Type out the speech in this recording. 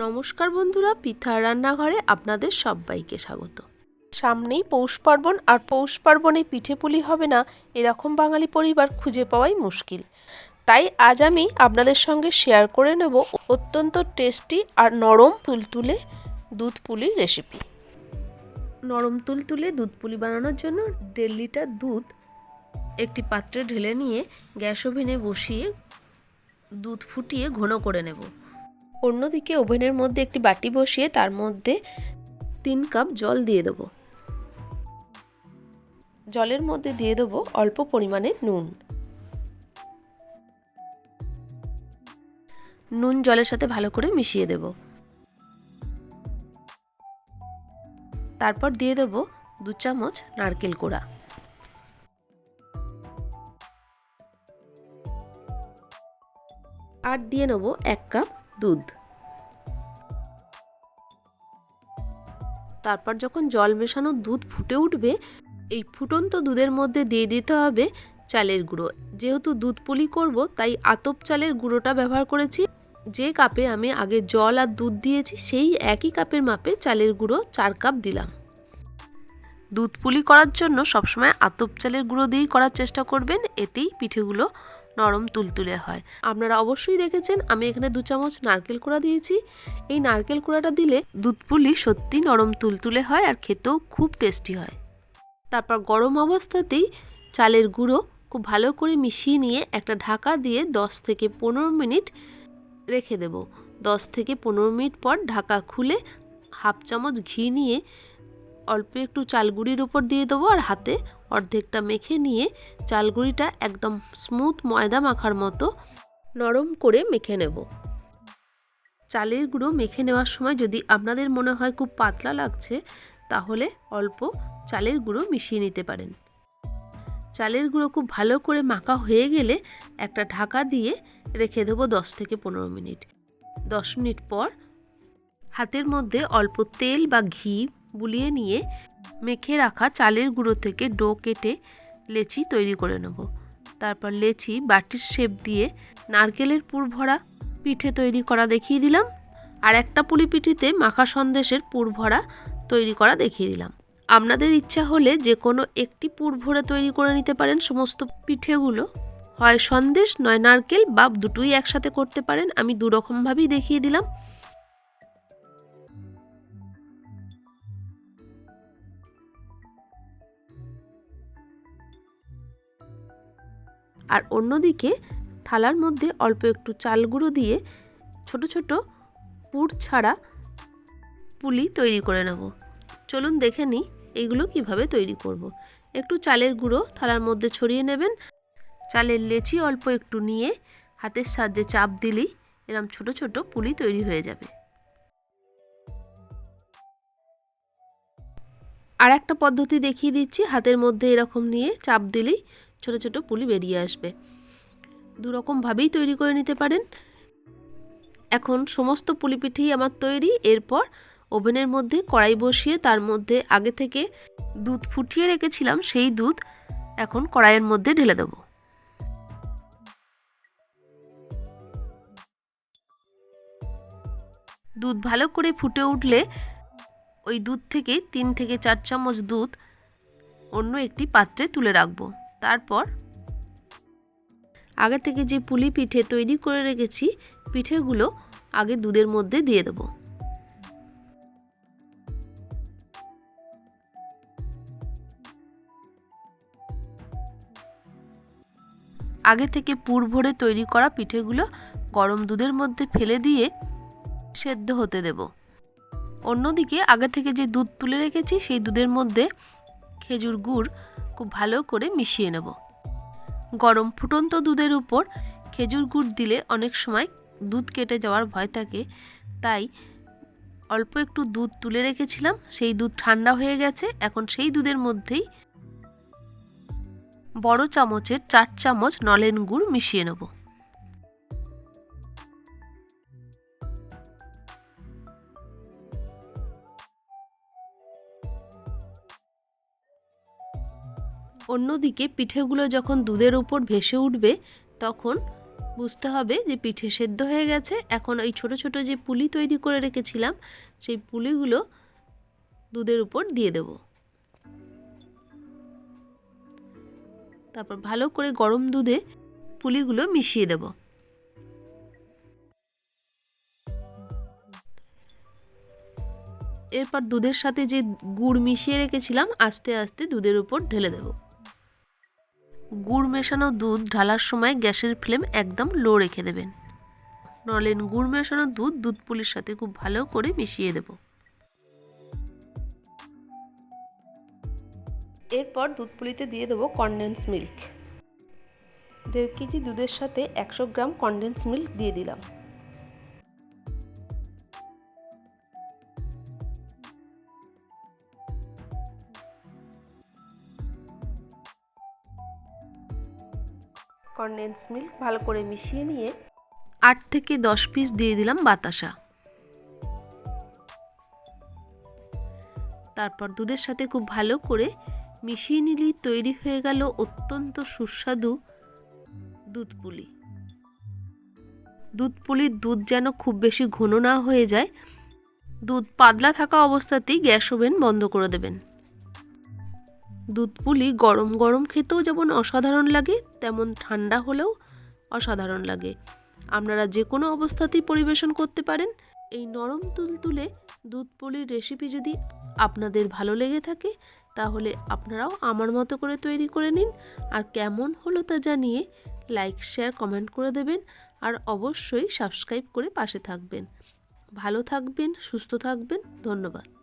নমস্কার বন্ধুরা পিঠার রান্নাঘরে আপনাদের সবাইকে স্বাগত। সামনেই পৌষ পার্বণ, আর পৌষ পার্বণে পিঠে পুলি হবে না, এরকম বাঙালি পরিবার খুঁজে পাওয়াই মুশকিল। তাই আজ আমি আপনাদের সঙ্গে শেয়ার করে নেব অত্যন্ত টেস্টি আর নরম তুলতুলে দুধ পুলির রেসিপি নরম তুলতুলে দুধ পুলি বানানোর জন্য দেড় লিটার দুধ একটি পাত্রে ঢেলে নিয়ে গ্যাস ওভেনে বসিয়ে দুধ ফুটিয়ে ঘন করে নেব। অন্যদিকে ওভেনের মধ্যে একটি বাটি বসিয়ে তার মধ্যে তিন কাপ জল দিয়ে দেবো। জলের মধ্যে দিয়ে দেবো অল্প পরিমাণে নুন। নুন জলের সাথে ভালো করে মিশিয়ে দেব। তারপর দিয়ে দেবো দু চামচ নারকেল কোড়া। আর দিয়ে নেব এক কাপ দুধ। তারপর যখন জল মেশানো দুধ ফুটে উঠবে, এই ফুটন্ত দুধের মধ্যে দিয়ে দিতে হবে চালের গুঁড়ো। যেহেতু দুধ পুলি করব, তাই আতপ চালের গুঁড়োটা ব্যবহার করেছি। যে কাপে আমি আগে জল আর দুধ দিয়েছি, সেই একই কাপের মাপে চালের গুঁড়ো চার কাপ দিলাম। দুধ পুলি করার জন্য সবসময় আতপ চালের গুঁড়ো দিয়েই করার চেষ্টা করবেন। এতেই পিঠেগুলো নরম তুলতুলে হয়। আপনারা অবশ্যই দেখেছেন, আমি এখানে দু চামচ নারকেল কুড়া দিয়েছি। এই নারকেল কুড়াটা দিলে দুধ পুলি সত্যি নরম তুলতুলে হয় আর খেতেও খুব টেস্টি হয়। তারপর গরম অবস্থাতেই চালের গুঁড়ো খুব ভালো করে মিশিয়ে নিয়ে একটা ঢাকা দিয়ে 10 থেকে পনেরো মিনিট রেখে দেব। 10 থেকে পনেরো মিনিট পর ঢাকা খুলে হাফ চামচ ঘি নিয়ে অল্প একটু চালগুড়ির উপর দিয়ে দেবো আর হাতে অর্ধেকটা মেখে নিয়ে চালগুড়িটা একদম স্মুথ ময়দা মাখার মতো নরম করে মেখে নেব। চালের গুঁড়ো মেখে নেওয়ার সময় যদি আপনাদের মনে হয় খুব পাতলা লাগছে, তাহলে অল্প চালের গুঁড়ো মিশিয়ে নিতে পারেন। চালের গুঁড়ো খুব ভালো করে মাখা হয়ে গেলে একটা ঢাকা দিয়ে রেখে দেবো দশ থেকে পনেরো মিনিট। দশ মিনিট পর হাতের মধ্যে অল্প তেল বা ঘি বুলিয়ে নিয়ে মেখে রাখা চালের গুঁড়ো থেকে ডো কেটে লেচি তৈরি করে নেব। তারপর লেচি বাটির শেপ দিয়ে নারকেলের পুর ভরা পিঠে তৈরি করা দেখিয়ে দিলাম আর একটা পুলি পিঠিতে মাখা সন্দেশের পুর ভরা তৈরি করা দেখিয়ে দিলাম। আপনাদের ইচ্ছা হলে যে কোনো একটি পুর ভরে তৈরি করে নিতে পারেন। সমস্ত পিঠেগুলো হয় সন্দেশ, নয় নারকেল বা দুটোই একসাথে করতে পারেন। আমি দুরকমভাবেই দেখিয়ে দিলাম। আর অন্যদিকে থালার মধ্যে অল্প একটু চাল গুঁড়ো দিয়ে ছোট ছোট পুর ছাড়া পুলি তৈরি করে নেব। চলুন দেখে নিই এগুলো কীভাবে তৈরি করব। একটু চালের গুঁড়ো থালার মধ্যে ছড়িয়ে নেবেন। চালের লেচি অল্প একটু নিয়ে হাতের সাহায্যে চাপ দিলেই এরম ছোট ছোট পুলি তৈরি হয়ে যাবে। আর একটা পদ্ধতি দেখিয়ে দিচ্ছি। হাতের মধ্যে এরকম নিয়ে চাপ দিলেই ছোট ছোট পুলি বেরিয়ে আসবে। দু রকমভাবেই তৈরি করে নিতে পারেন। এখন সমস্ত পুলি পিঠেই আমার তৈরি, এরপর ওভেনের মধ্যে কড়াই বসিয়ে তার মধ্যে আগে থেকে দুধ ফুটিয়ে রেখেছিলাম, সেই দুধ এখন কড়াইয়ের মধ্যে ঢেলে দেবো। দুধ ভালো করে ফুটে উঠলে ওই দুধ থেকে তিন থেকে চার চামচ দুধ অন্য একটি পাত্রে তুলে রাখব। তারপর আগে থেকে যে পুলি পিঠে তৈরি করে রেখেছি, পিঠেগুলো আগে দুধের মধ্যে দিয়ে দেবো। আগে থেকে পুর ভরে তৈরি করা পিঠেগুলো গরম দুধের মধ্যে ফেলে দিয়ে সেদ্ধ হতে দেব। অন্যদিকে আগে থেকে যে দুধ তুলে রেখেছি, সেই দুধের মধ্যে খেজুর গুড় খুব ভালো করে মিশিয়ে নেব। গরম ফুটন্ত দুধের উপর খেজুর গুড় দিলে অনেক সময় দুধ কেটে যাওয়ার ভয় থাকে, তাই অল্প একটু দুধ তুলে রেখেছিলাম, সেই দুধ ঠান্ডা হয়ে গেছে, এখন সেই দুধের মধ্যেই বড় চামচের চার চামচ নলেন গুড় মিশিয়ে নেব। অন্যদিকে পিঠেগুলো যখন দুধের উপর ভেসে উঠবে, তখন বুঝতে হবে যে পিঠে সেদ্ধ হয়ে গেছে। এখন ওই ছোট ছোট যে পুলি তৈরি করে রেখেছিলাম, সেই পুলিগুলো দুধের উপর দিয়ে দেব। তারপর ভালো করে গরম দুধে পুলিগুলো মিশিয়ে দেব। এরপর দুধের সাথে যে গুড় মিশিয়ে রেখেছিলাম, আস্তে আস্তে দুধের উপর ঢেলে দেব। গুড় মেশানো দুধ ঢালার সময় গ্যাসের ফ্লেম একদম লো রেখে দেবেন। নলেন গুড় মেশানো দুধ দুধ পুলির সাথে খুব ভালো করে মিশিয়ে দেব। এরপর দুধ পুলিতে দিয়ে দেবো কনডেন্স মিল্ক দেড় কেজি দুধের সাথে একশো গ্রাম কনডেন্স মিল্ক দিয়ে দিলাম। কনডেন্স মিল্ক ভালো করে মিশিয়ে নিয়ে আট থেকে দশ পিস দিয়ে দিলাম বাতাসা। তারপর দুধের সাথে খুব ভালো করে মিশিয়ে নিলেই তৈরি হয়ে গেল অত্যন্ত সুস্বাদু দুধ পুলি। দুধ পুলির দুধ যেন খুব বেশি ঘন না হয়ে যায়, দুধ পাতলা থাকা অবস্থাতেই গ্যাস ওভেন বন্ধ করে দেবেন। দুধ পুলি গরম গরম খেতেও যেমন অসাধারণ লাগে, তেমন ঠান্ডা হলেও অসাধারণ লাগে। আপনারা যে কোনো অবস্থাতেই পরিবেশন করতে পারেন। এই নরম তুলতুলে দুধ পুলির রেসিপি যদি আপনাদের ভালো লেগে থাকে, তাহলে আপনারাও আমার মতো করে তৈরি করে নিন। আর কেমন হলো তা জানিয়ে লাইক শেয়ার কমেন্ট করে দেবেন। আর অবশ্যই সাবস্ক্রাইব করে পাশে থাকবেন। ভালো থাকবেন, সুস্থ থাকবেন। ধন্যবাদ।